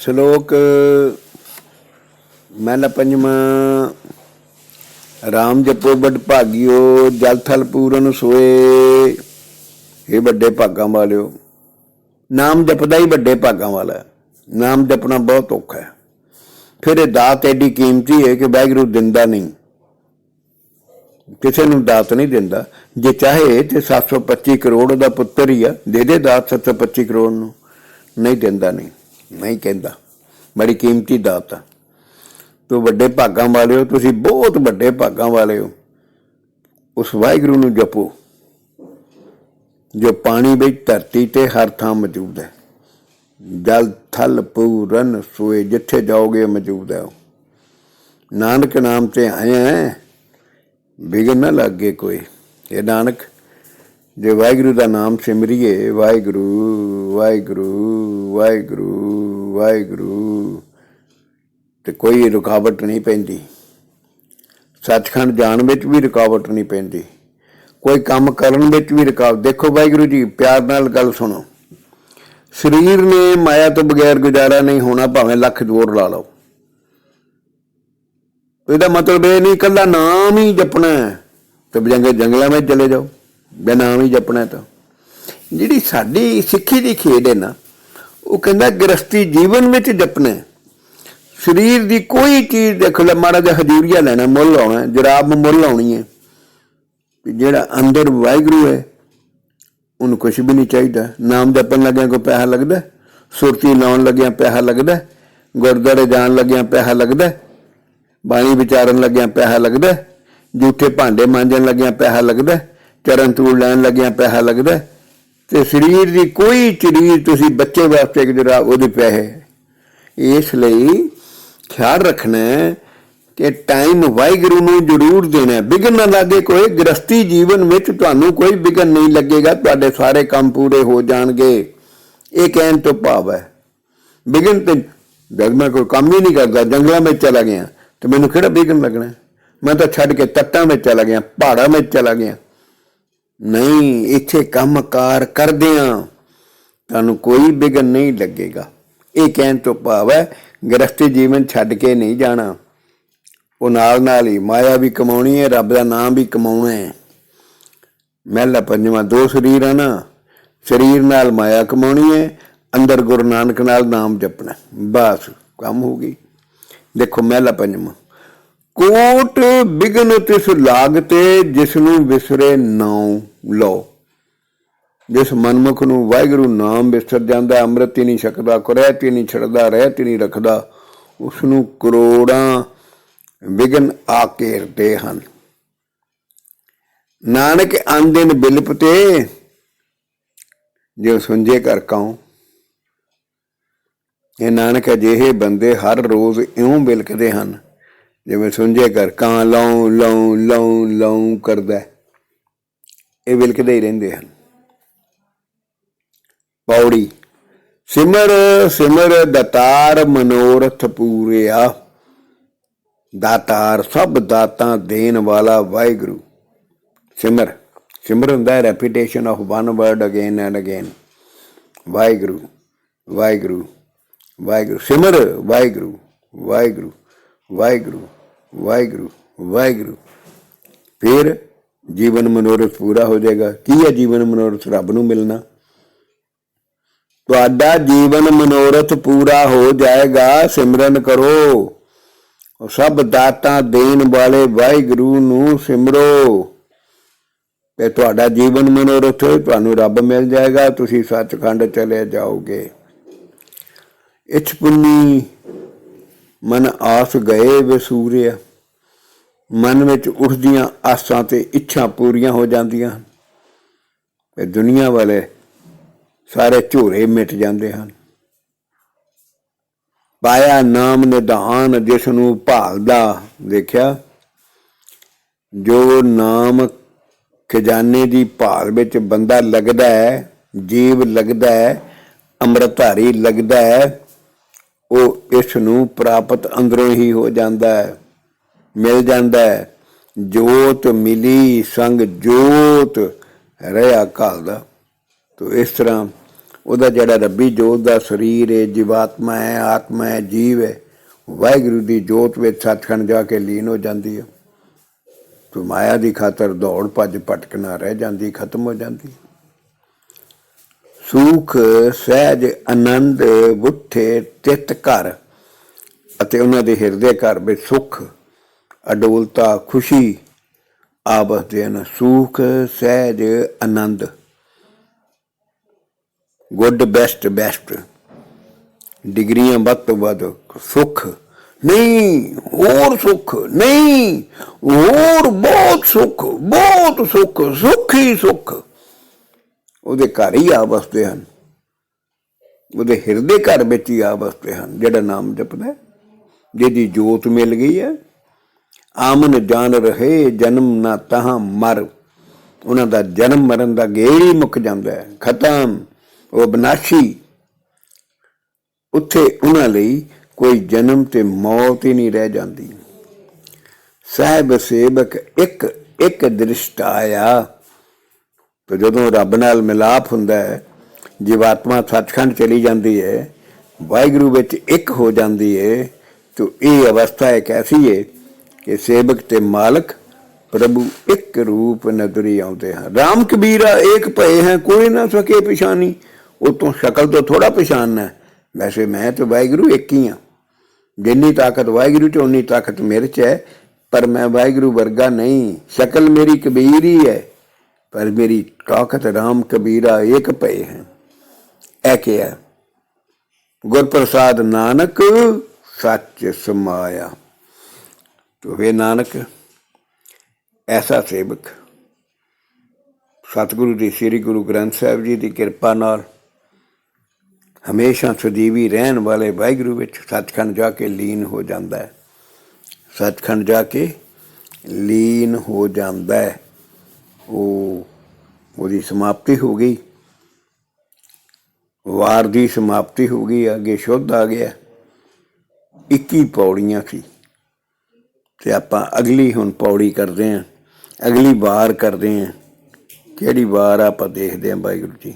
ਸ਼ਲੋਕ, ਮਹਿਲਾ ਪੰਜਵਾਂ, ਰਾਮ ਜਪੋ ਬੜ ਭਾਗਿਓ, ਜਲ ਥਲ ਪੂਰਨ ਸੋਏ। ਇਹ ਵੱਡੇ ਭਾਗਾਂ ਵਾਲਿਓ, ਨਾਮ ਜਪਦਾ ਹੀ ਵੱਡੇ ਭਾਗਾਂ ਵਾਲਾ ਨਾਮ ਜਪਣਾ ਬਹੁਤ ਔਖਾ ਹੈ। ਫਿਰ ਇਹ ਦਾਤ ਐਡੀ ਕੀਮਤੀ ਹੈ ਕਿ ਵਾਹਿਗੁਰੂ ਦਿੰਦਾ ਨਹੀਂ। ਕਿਸੇ ਨੂੰ ਦਾਤ ਨਹੀਂ ਦਿੰਦਾ। ਜੇ ਚਾਹੇ ਤੇ 725 ਕਰੋੜ ਦਾ ਪੁੱਤਰ ਹੀ ਆ, ਦੇ ਦੇ ਦਾਤ 725 ਕਰੋੜ ਨੂੰ। ਨਹੀਂ ਦਿੰਦਾ ਨਹੀਂ। ਨਹੀਂ ਕਹਿੰਦਾ। ਬੜੀ ਕੀਮਤੀ ਦਾਤ ਆ। ਤੋ ਵੱਡੇ ਭਾਗਾਂ ਵਾਲੇ ਹੋ, ਤੁਸੀਂ ਬਹੁਤ ਵੱਡੇ ਭਾਗਾਂ ਵਾਲੇ ਹੋ। ਉਸ ਵਾਹਿਗੁਰੂ ਨੂੰ ਜਪੋ, ਜੋ ਪਾਣੀ ਵਿੱਚ ਧਰਤੀ ਤੇ ਹਰ ਥਾਂ ਮੌਜੂਦ ਹੈ। ਜਲ, ਥਲ, ਪੂਰਨ ਸੋਏ ਜਿੱਥੇ ਜਾਓਗੇ ਮੌਜੂਦ ਹੈ ਉਹ। ਨਾਨਕ ਨਾਮ ਤੇ ਆਏ ਹੈ। ਬਿਗਨ ਨਾ ਲੱਗੇ ਕੋਈ। ਇਹ ਨਾਨਕ ਜੇ ਵਾਹਿਗੁਰੂ ਦਾ ਨਾਮ ਸਿਮਰੀਏ, ਵਾਹਿਗੁਰੂ ਵਾਹਿਗੁਰੂ ਵਾਹਿਗੁਰੂ ਵਾਹਿਗੁਰੂ, ਤੇ ਕੋਈ ਰੁਕਾਵਟ ਨਹੀਂ ਪੈਂਦੀ। ਸੱਚਖੰਡ ਜਾਣ ਵਿੱਚ ਵੀ ਰੁਕਾਵਟ ਨਹੀਂ ਪੈਂਦੀ। ਕੋਈ ਕੰਮ ਕਰਨ ਵਿੱਚ ਵੀ ਰੁਕਾਵਟ। ਦੇਖੋ ਵਾਹਿਗੁਰੂ ਜੀ, ਪਿਆਰ ਨਾਲ ਗੱਲ ਸੁਣੋ। ਸਰੀਰ ਨੇ ਮਾਇਆ ਤੋਂ ਬਗੈਰ ਗੁਜ਼ਾਰਾ ਨਹੀਂ ਹੋਣਾ, ਭਾਵੇਂ ਲੱਖ ਜ਼ੋਰ ਲਾ ਲਓ। ਇਹਦਾ ਮਤਲਬ ਇਹ ਨਹੀਂ ਕੱਲਾ ਨਾਮ ਹੀ ਜਪਣਾ ਹੈ। ਤੇ ਜੰਗਲ ਜੰਗਲਾਂ ਵਿੱਚ ਚਲੇ ਜਾਓ। ਬੇ ਨਾਮ ਹੀ ਜਪਣਾ ਤਾਂ। ਜਿਹੜੀ ਸਾਡੀ ਸਿੱਖੀ ਦੀ ਖੇਡ ਹੈ ਨਾ, ਉਹ ਕਹਿੰਦਾ ਗ੍ਰਸਤੀ ਜੀਵਨ ਵਿੱਚ ਜਪਣਾ ਸਰੀਰ ਦੀ ਕੋਈ ਚੀਜ਼ ਦੇਖ ਲੈ, ਮਾੜਾ ਜਿਹਾ ਹਜੂਰੀਆ ਲੈਣਾ, ਮੁੱਲ ਆਉਣਾ, ਜਰਾਬ ਮੁੱਲ ਆਉਣੀ ਹੈ। ਵੀ ਜਿਹੜਾ ਅੰਦਰ ਵਾਹਿਗੁਰੂ ਹੈ, ਉਹਨੂੰ ਕੁਝ ਵੀ ਨਹੀਂ ਚਾਹੀਦਾ। ਨਾਮ ਜਪਣ ਲੱਗਿਆ ਕੋਈ ਪੈਸਾ ਲੱਗਦਾ, ਸੁਰਤੀ ਲਾਉਣ ਲੱਗਿਆ ਪੈਸਾ ਲੱਗਦਾ, ਗੁਰਦੁਆਰੇ ਜਾਣ ਲੱਗਿਆ ਪੈਸਾ ਲੱਗਦਾ, ਬਾਣੀ ਵਿਚਾਰਨ ਲੱਗਿਆ ਪੈਸਾ ਲੱਗਦਾ ਜੂਠੇ ਭਾਂਡੇ ਮਾਂਜਣ ਲੱਗਿਆ ਪੈਸਾ ਲੱਗਦਾ। ਚਰਨ ਧੂੜ ਲੈਣ ਲੱਗਿਆ, ਪੈਸਾ ਲੱਗਦਾ ਤੇ ਸਰੀਰ ਦੀ ਕੋਈ ਚੀਜ਼ ਤੁਸੀਂ ਬੱਚੇ ਵਾਸਤੇ ਕਿ ਜਰਾ ਉਹਦੇ ਪੈਸੇ ਇਸ ਲਈ ਖਿਆਲ ਰੱਖਣਾ ਕਿ ਟਾਈਮ ਵਾਹਿਗੁਰੂ ਨੂੰ ਜ਼ਰੂਰ ਦੇਣਾ ਹੈ। ਵਿਘਨ ਨਾ ਲੱਗੇ ਕੋਈ ਗ੍ਰਸਤੀ ਜੀਵਨ ਵਿੱਚ ਤੁਹਾਨੂੰ ਕੋਈ ਵਿਘਨ ਨਹੀਂ ਲੱਗੇਗਾ, ਤੁਹਾਡੇ ਸਾਰੇ ਕੰਮ ਪੂਰੇ ਹੋ ਜਾਣਗੇ। ਇਹ ਕਹਿਣ ਤੋਂ ਭਾਵ ਹੈ। ਵਿਘਨ ਤੇ ਜਦ ਮੈਂ ਕੋਈ ਕੰਮ ਹੀ ਨਹੀਂ ਕਰਦਾ, ਜੰਗਲਾਂ ਵਿੱਚ ਚਲਾ ਗਿਆ, ਤੇ ਮੈਨੂੰ ਕਿਹੜਾ ਵਿਘਨ ਲੱਗਣਾ ਮੈਂ ਤਾਂ ਛੱਡ ਕੇ ਤੱਟਾਂ ਵਿੱਚ ਚਲਾ ਗਿਆ, ਪਹਾੜਾਂ ਵਿੱਚ ਚਲਾ ਗਿਆ। ਨਹੀਂ, ਇੱਥੇ ਕੰਮਕਾਰ ਕਰਦਿਆਂ ਤੁਹਾਨੂੰ ਕੋਈ ਵਿਘਨ ਨਹੀਂ ਲੱਗੇਗਾ। ਇਹ ਕਹਿਣ ਤੋਂ ਭਾਵ ਹੈ ਗ੍ਰਸਤੀ ਜੀਵਨ ਛੱਡ ਕੇ ਨਹੀਂ ਜਾਣਾ। ਉਹ ਨਾਲ ਨਾਲ ਹੀ ਮਾਇਆ ਵੀ ਕਮਾਉਣੀ ਹੈ, ਰੱਬ ਦਾ ਨਾਮ ਵੀ ਕਮਾਉਣਾ ਹੈ। ਮਹਿਲਾ ਪੰਜਵਾਂ, ਦੋ ਸਰੀਰ ਆ ਨਾ ਸਰੀਰ ਨਾਲ ਮਾਇਆ ਕਮਾਉਣੀ ਹੈ, ਅੰਦਰ ਗੁਰੂ ਨਾਨਕ ਨਾਲ ਨਾਮ ਜਪਣਾ। ਬਸ, ਕੰਮ ਹੋ ਗਈ। ਦੇਖੋ ਮਹਿਲਾ ਪੰਜਵਾਂ। ਕੋਟ ਬਿਗਨ ਤਿਸ ਲਾਗਤੇ ਜਿਸ ਨੂੰ ਵਿਸਰੇ ਨਾਉ ਲਓ ਜਿਸ ਮਨਮੁਖ ਨੂੰ ਵਾਹਿਗੁਰੂ ਨਾਮ ਵਿਸਰ ਜਾਂਦਾ, ਅੰਮ੍ਰਿਤ ਹੀ ਨਹੀਂ ਛਕਦਾ, ਕੁਰੈਤ ਹੀ ਨਹੀਂ ਛੱਡਦਾ, ਰਹਿਤ ਹੀ ਨਹੀਂ ਰੱਖਦਾ ਉਸ ਨੂੰ ਕਰੋੜਾਂ ਵਿਗਨ ਆ ਘੇਰਦੇ ਹਨ। ਨਾਨਕ ਅੰਦਿਨ ਬਿਲਪ ਤੇ ਜੋ ਸੁੰਝੇ ਕਰ ਕਾਉ। ਇਹ ਨਾਨਕ ਅਜਿਹੇ ਬੰਦੇ ਹਰ ਰੋਜ਼ ਇਉਂ ਬਿਲਕਦੇ ਹਨ ਜਿਵੇਂ ਸੁੰਝੇ ਕਰ ਕਾਂ ਲਾਉ ਲਾਉ ਲਾਉ ਲਾਉ ਕਰਦਾ ਇਹ ਬਿਲਕਦੇ ਹੀ ਰਹਿੰਦੇ ਹਨ। ਪੌੜੀ, ਸਿਮਰ ਸਿਮਰ ਦਤਾਰ ਮਨੋਰਥ ਪੂਰਿਆ। ਦਾਤਾਰ ਸਭ ਦਾਤਾਂ ਦੇਣ ਵਾਲਾ ਵਾਹਿਗੁਰੂ। ਸਿਮਰ ਸਿਮਰ ਹੁੰਦਾ ਹੈ repetition of one word again and again Waheguru Waheguru Waheguru. ਸਿਮਰ, ਵਾਹਿਗੁਰੂ ਵਾਹਿਗੁਰੂ। ਵਾਹਿਗੁਰੂ ਵਾਹਿਗੁਰੂ ਵਾਹਿਗੁਰੂ। ਫਿਰ ਜੀਵਨ ਮਨੋਰਥ ਪੂਰਾ ਹੋ ਜਾਏਗਾ। ਕੀ ਹੈ ਜੀਵਨ ਮਨੋਰਥ? ਰੱਬ ਨੂੰ ਮਿਲਣਾ। ਤੁਹਾਡਾ ਜੀਵਨ ਮਨੋਰਥ ਪੂਰਾ ਹੋ ਜਾਏਗਾ। ਸਿਮਰਨ ਕਰੋ। ਸਭ ਦਾਤਾਂ ਦੇਣ ਵਾਲੇ ਵਾਹਿਗੁਰੂ ਨੂੰ ਸਿਮਰੋ। ਤੇ ਤੁਹਾਡਾ ਜੀਵਨ ਮਨੋਰਥ ਤੁਹਾਨੂੰ ਰੱਬ ਮਿਲ ਜਾਏਗਾ। ਤੁਸੀਂ ਸੱਚਖੰਡ ਚਲੇ ਜਾਓਗੇ। ਇਛ ਪੁੰਨੀ ਮਨ ਆਸ ਗਏ ਵਸੂਰਿਆ ਮਨ ਵਿੱਚ ਉੱਠਦੀਆਂ ਆਸਾਂ ਤੇ ਇੱਛਾ ਪੂਰੀਆਂ ਹੋ ਜਾਂਦੀਆਂ ਹਨ। ਤੇ ਦੁਨੀਆ ਵਾਲੇ ਸਾਰੇ ਝੂਰੇ ਮਿਟ ਜਾਂਦੇ ਹਨ। ਪਾਇਆ ਨਾਮ ਨਿਧਾਨ ਜਿਸ ਨੂੰ ਭਾਲਦਾ ਦੇਖਿਆ, ਜੋ ਨਾਮ ਖਜ਼ਾਨੇ ਦੀ ਭਾਲ ਵਿੱਚ ਬੰਦਾ ਲੱਗਦਾ ਹੈ, ਜੀਵ ਲੱਗਦਾ ਹੈ, ਅੰਮ੍ਰਿਤਧਾਰੀ ਲੱਗਦਾ ਹੈ ਉਹ ਇਸ ਨੂੰ ਪ੍ਰਾਪਤ ਅੰਦਰੋਂ ਹੀ ਹੋ ਜਾਂਦਾ ਹੈ, ਮਿਲ ਜਾਂਦਾ ਹੈ। ਜੋਤ ਮਿਲੀ, ਸੰਗ ਜੋਤ ਰਿਆ ਕਾਲ ਦਾ। ਤੋ ਇਸ ਤਰ੍ਹਾਂ ਉਹਦਾ ਜਿਹੜਾ ਰੱਬੀ ਜੋਤ ਦਾ ਸਰੀਰ ਹੈ, ਜੀਵਾਤਮਾ ਹੈ, ਆਤਮਾ ਹੈ, ਜੀਵ ਹੈ, ਵਾਹਿਗੁਰੂ ਦੀ ਜੋਤ ਵਿੱਚ ਸੱਚਖੰਡ ਜਾ ਕੇ ਲੀਨ ਹੋ ਜਾਂਦੀ ਹੈ। ਤੂੰ ਮਾਇਆ ਦੀ ਖਾਤਰ ਦੌੜ ਭੱਜ ਭਟਕਣਾ ਰਹਿ ਜਾਂਦੀ, ਖਤਮ ਹੋ ਜਾਂਦੀ ਸੁਖ, ਸਹਿਜ, ਆਨੰਦ, ਬੁੱਠੇ, ਤਿਤ ਘਰ ਅਤੇ ਉਹਨਾਂ ਦੇ ਹਿਰਦੇ ਘਰ ਵਿੱਚ ਸੁਖ, ਅਡੋਲਤਾ, ਖੁਸ਼ੀ ਆਵਸਦੇ ਹਨ। ਸੁਖ, ਸਹਿਜ, ਆਨੰਦ। Good, best best. ਡਿਗਰੀਆਂ ਵੱਧ ਤੋਂ ਵੱਧ ਸੁਖ। ਨਹੀਂ, ਹੋਰ ਸੁਖ। ਨਹੀਂ, ਹੋਰ ਬਹੁਤ ਸੁਖ ਬਹੁਤ ਸੁਖ। ਸੁਖ ਹੀ ਸੁਖ। ਉਹਦੇ ਘਰ ਹੀ ਆ ਵਸਦੇ ਹਨ। ਉਹਦੇ ਹਿਰਦੇ ਘਰ ਵਿੱਚ ਹੀ ਆ ਵਸਦੇ ਹਨ, ਜਿਹੜਾ ਨਾਮ ਜਪਦਾ ਜਿਹਦੀ ਜੋਤ ਮਿਲ ਗਈ ਹੈ। ਆਮਨ ਜਾਣ ਰਹੇ, ਜਨਮ ਨਾ ਤਹਾਂ ਮਰ। ਉਹਨਾਂ ਦਾ ਜਨਮ ਮਰਨ ਦਾ ਗੇੜ ਹੀ ਮੁੱਕ ਜਾਂਦਾ ਹੈ। ਖਤਮ। ਉਹ ਬਨਾਸ਼ੀ ਉੱਥੇ ਉਹਨਾਂ ਲਈ ਕੋਈ ਜਨਮ ਤੇ ਮੌਤ ਹੀ ਨਹੀਂ ਰਹਿ ਜਾਂਦੀ। ਸਾਹਿਬ ਸੇਵਕ ਇੱਕ ਇੱਕ ਦ੍ਰਿਸ਼ਟ ਆਇਆ। ਤੇ ਜਦੋਂ ਰੱਬ ਨਾਲ ਮਿਲਾਪ ਹੁੰਦਾ ਹੈ ਜੀਵਾਤਮਾ ਸੱਚਖੰਡ ਚਲੀ ਜਾਂਦੀ ਹੈ, ਵਾਹਿਗੁਰੂ ਵਿੱਚ ਇੱਕ ਹੋ ਜਾਂਦੀ ਹੈ, ਤੇ ਇਹ ਅਵਸਥਾ ਇੱਕ ਐਸੀ ਹੈ ਕਿ ਸੇਵਕ ਤੇ ਮਾਲਕ ਪ੍ਰਭੂ ਇੱਕ ਰੂਪ ਨਜ਼ਰੀ ਆਉਂਦੇ ਹਨ। ਰਾਮ ਕਬੀਰਾ ਏਕ ਭਏ ਹੈ, ਕੋਈ ਨਾ ਸਕੇ ਪਛਾਨੀ ਉਹ ਤੋਂ ਸ਼ਕਲ ਤੋਂ ਥੋੜਾ ਪਛਾਨਣਾ ਹੈ। ਵੈਸੇ ਮੈਂ ਤਾਂ ਵਾਹਿਗੁਰੂ ਇੱਕ ਹੀ ਹਾਂ। ਜਿੰਨੀ ਤਾਕਤ ਵਾਹਿਗੁਰੂ ਚ ਉਨੀ ਤਾਕਤ ਮੇਰੇ ਚ ਹੈ, ਪਰ ਮੈਂ ਵਾਹਿਗੁਰੂ ਵਰਗਾ ਨਹੀਂ। ਸ਼ਕਲ ਮੇਰੀ ਕਬੀਰ ਹੀ ਹੈ। ਪਰ ਮੇਰੀ ਤਾਕਤ ਰਾਮ ਕਬੀਰਾ ਏਕ ਪਏ ਹੈ। ਐ ਕਿਹਾ ਗੁਰਪ੍ਰਸਾਦ ਨਾਨਕ ਸੱਚ ਸਮਾਇਆ। ਤੋ ਵੇ ਨਾਨਕ, ਐਸਾ ਸੇਵਕ, ਸਤਿਗੁਰੂ ਦੀ, ਸ੍ਰੀ ਗੁਰੂ ਗ੍ਰੰਥ ਸਾਹਿਬ ਜੀ ਦੀ ਕਿਰਪਾ ਨਾਲ ਹਮੇਸ਼ਾ ਸਦੀਵੀ ਰਹਿਣ ਵਾਲੇ ਵਾਹਿਗੁਰੂ ਵਿੱਚ ਸੱਚਖੰਡ ਜਾ ਕੇ ਲੀਨ ਹੋ ਜਾਂਦਾ ਹੈ। ਸੱਚਖੰਡ ਜਾ ਕੇ ਲੀਨ ਹੋ ਜਾਂਦਾ ਹੈ। ਉਹ ਉਹਦੀ ਸਮਾਪਤੀ ਹੋ ਗਈ। ਵਾਰ ਦੀ ਸਮਾਪਤੀ ਹੋ ਗਈ, ਅੱਗੇ ਸ਼ੁੱਧ ਆ ਗਿਆ। 21 ਪੌੜੀਆਂ ਸੀ। ਤੇ ਆਪਾਂ ਅਗਲੀ ਹੁਣ ਪੌੜੀ ਕਰਦੇ ਆਂ, ਅਗਲੀ ਵਾਰ ਕਰਦੇ ਆਂ। ਕਿਹੜੀ ਵਾਰ ਆਪਾਂ ਦੇਖਦੇ ਆਂ ਵਾਹਿਗੁਰੂ ਜੀ?